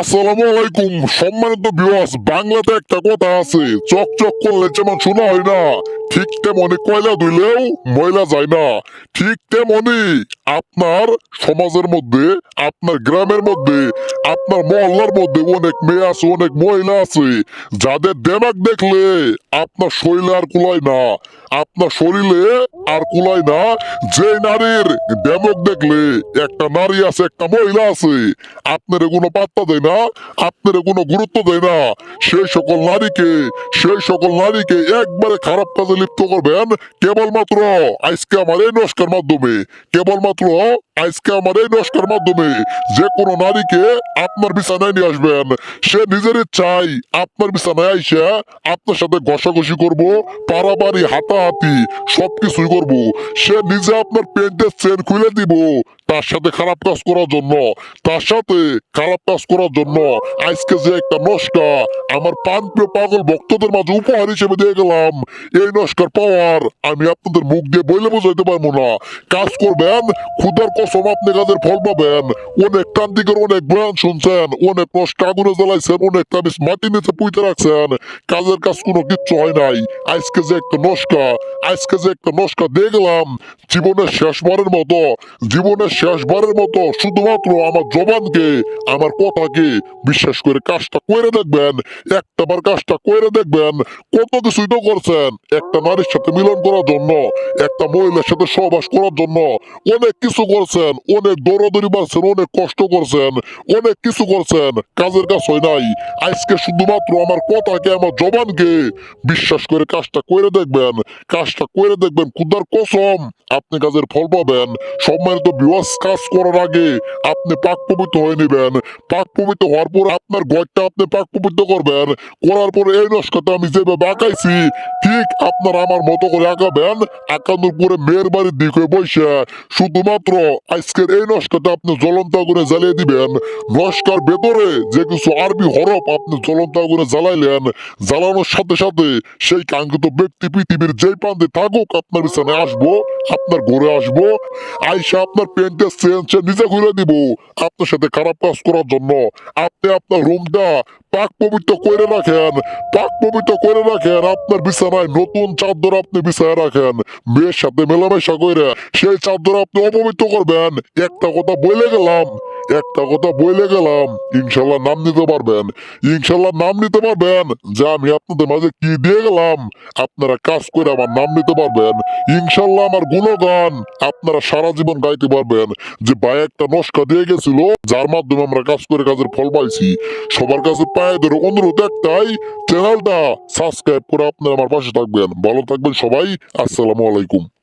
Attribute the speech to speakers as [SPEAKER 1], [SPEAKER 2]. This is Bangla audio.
[SPEAKER 1] আসসালামু আলাইকুম। সম্মানিত বিওয়াস বাংলাতে একটা কথা আছে। চক চক করলে যেমন শোনা হয় না ঠিক তেমনি কয়লা ধুইলেও ময়লা যায় না। ঠিক তেমনি আপনার সমাজের মধ্যে, আপনার গ্রামের মধ্যে, আপনার মহল্লার মধ্যে অনেক মেয়ে আছে, অনেক মহিলা আছে। যাদের দেমাগ দেখলে আপনার শরীরে আর কুলায় না। আপনার শরীরে আর কুলায় না। যে নারীর দেমক দেখলে একটা নারী আছে, একটা মহিলা আছে, আপনার কোনো পাত্তা দেয় না, আপনার কোনো গুরুত্ব দেয় না। সেই সকল নারীকে, সেই সকল নারীকে একবারে খারাপ কাজে লিপ্ত করবেন, কেবলমাত্র আজকে আমার এই নস্কার মাধ্যমে, কেবলমাত্র আজকে আমার এই নস্কার মাধ্যমে যে কোনো নারীকে আপনার বিছানায় নিয়ে আসবেন। সে নিজের চাই আপনার বিছানায় আইসা আপনার সাথে ঘষাঘষি করব, পারাপারি, হাতাহাতি সবকিছুই করব। সে নিজে আপনার পেন্টের চেন খুলে দিব তার সাথে খারাপ কাজ করার জন্য, তার সাথে খারাপ কাজ করার জন্য আজকে যে একটা নস্কা আমার পান পাগল ভক্তদের মাঝে উপহার হিসেবে দিয়ে গেলাম। এই নস্কার পাওয়ার আমি আপনাদের মুখ দিয়ে বলে বোঝাইতে পারব না। কাজ করবেন ক্ষুদার কসম আপনি কাজের ফল পাবেন? অনেক ক্রান্তিকর, অনেক বয়ান শুনছেন, অনেক নস্কা আগুনে জ্বালাইছেন, অনেক তাবিজ মাটি নিচে পুঁতে রাখছেন। কাজের কাজ কোনো কিচ্ছু হয় নাই। আজকে যে একটা নস্কা, আজকে যে একটা নস্কা দিয়ে গেলাম, জীবনের শেষবারের মতো, জীবনের শেষবারের মতো শুধুমাত্র আমার জবানকে, আমার কথাকে বিশ্বাস করে কাজটা করে দেখবেন একটাবার কাজটা করে দেখবেন, কত কিছুই তো করছেন। একটা নারীর সাথে মিলন করার জন্য, একটা মহিলার সাথে সহবাস করার জন্য অনেক কিছু করছেন, অনেক দৌড়াদৌড়ি মারছেন, অনেক কষ্ট করছেন, অনেক কিছু করছেন, কাজের কাজ হয় নাই। আজকে শুধুমাত্র আমার কথাকে, আমার জবানকে বিশ্বাস করে কাজটা করে দেখবেন, কাজটা করে দেখবেন, খুদার কসম, আপনি কাজের ফল পাবেন। সম্মানিত বিওয়াস কাজ করার আগে আপনি পাক পবিত্র হয়ে নেবেন। পাক পবিত্র হওয়ার পর আপনার ঘরটা আপনি পাক পবিত্র করবেন। করার পরে এই নস্কাটা আমি যেভাবে আঁকাইছি, ঠিক আপনার আমার মতো করে আঁকাবেন। আঁকানোর পরে মেয়ের বাড়ির দিকে বসে শুধুমাত্র আজকের এই নস্কাটা আপনি জ্বলন্ত আগুনে জ্বালিয়ে দিবেন। নস্কার ভেতরে যে কিছু আরবি হরফ আপনি জ্বলন্ত আগুনে জ্বালাইলেন, জ্বালানোর সাথে সাথে সেই কাঙ্ক্ষিত ব্যক্তি পৃথিবীর যেই প্রান্তে থাকুক আপনার বিছানায় আসব, আপনার ঘরে আসব। আইসা আপনার চেঞ্জ নিজে ঘুরে দিব আপনার সাথে খারাপ কাজ করার জন্য। আপনি আপনার রুমটা করে রাখেন করে রাখেন, আপনার বিছানায় নতুন চাদর আপনি বিছায় রাখেন, মেয়ের সাথে মেলামেশা করে সেই চাদর আপনি অপবিত্র করবেন। একটা কথা বলে গেলাম, একটা কথা বলে গেলাম, ইনশাল্লাহ নাম নিতে পারবেন। ইনশাল্লাহ নাম নিতে পারবেন। যে আমি আপনাদের মাঝে কি দিয়ে গেলাম, আপনারা কাজ করে আমার নাম নিতে পারবেন। ইনশাল্লাহ আমার গুণগান আপনারা সারা জীবন গাইতে পারবেন। যে ভাই একটা নস্কা দিয়ে গেছিল, যার মাধ্যমে আমরা কাজ করে কাজের ফল পাইছি, সবার কাছে পায়ে ধরে অনুরোধ একটাই চ্যানেলটা সাবস্ক্রাইব করে আপনারা আমার পাশে থাকবেন। ভালো থাকবেন সবাই, আসসালামু আলাইকুম।